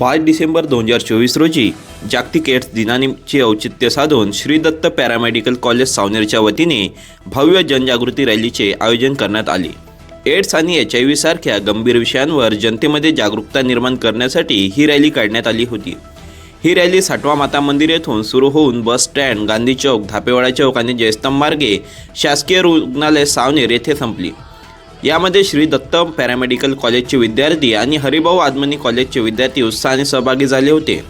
पाच डिसेंबर दोन हजार चोवीस रोजी जागतिक एड्स दिनाचे औचित्य साधून श्री दत्त पॅरामेडिकल कॉलेज सावनेरच्या वतीने भव्य जनजागृती रॅलीचे आयोजन करण्यात आले. एड्स आणि एच आय व्ही सारख्या गंभीर विषयांवर जनतेमध्ये जागरूकता निर्माण करण्यासाठी ही रॅली काढण्यात आली होती. ही रॅली साठवा माता मंदिर येथून सुरू होऊन बस स्टँड गांधी चौक धापेवाडा चौक आणि जयस्तंभ मार्गे शासकीय रुग्णालय सावनेर येथे संपली. यामध्ये श्री दत्त पॅरामेडिकल कॉलेजचे विद्यार्थी आणि हरिभाऊ आदमनी कॉलेजचे विद्यार्थी उत्साहाने सहभागी झाले होते.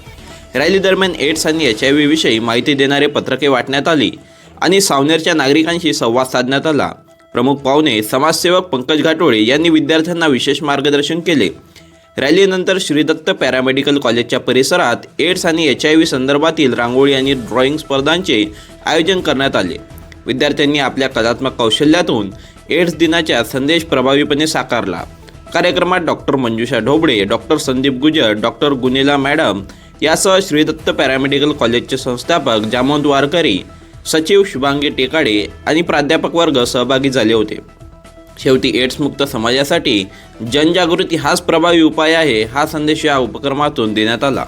रॅली दरम्यान एड्स आणि एच आय व्हीविषयी माहिती देणारे पत्रके वाटण्यात आली आणि सावनेरच्या नागरिकांशी संवाद साधण्यात आला. प्रमुख पाहुणे समाजसेवक पंकज घाटोळे यांनी विद्यार्थ्यांना विशेष मार्गदर्शन केले. रॅलीनंतर श्रीदत्त पॅरामेडिकल कॉलेजच्या परिसरात एड्स आणि एच आय व्ही संदर्भातील रांगोळी आणि ड्रॉइंग स्पर्धांचे आयोजन करण्यात आले. विद्यार्थ्यांनी आपल्या कलात्मक कौशल्यातून एड्स दिनाचा संदेश प्रभावीपणे साकारला. कार्यक्रमात doctor Manjusha Dhoble doctor Sandeep Gujar doctor Gunila madam यासह श्रीदत्त पॅरामेडिकल कॉलेजचे संस्थापक जामोद वारकरी सचिव शुभांगी टेकाडे आणि प्राध्यापक वर्ग सहभागी झाले होते. शेवटी एड्समुक्त समाजासाठी जनजागृती हाच प्रभावी उपाय आहे हा संदेश या उपक्रमातून देण्यात आला.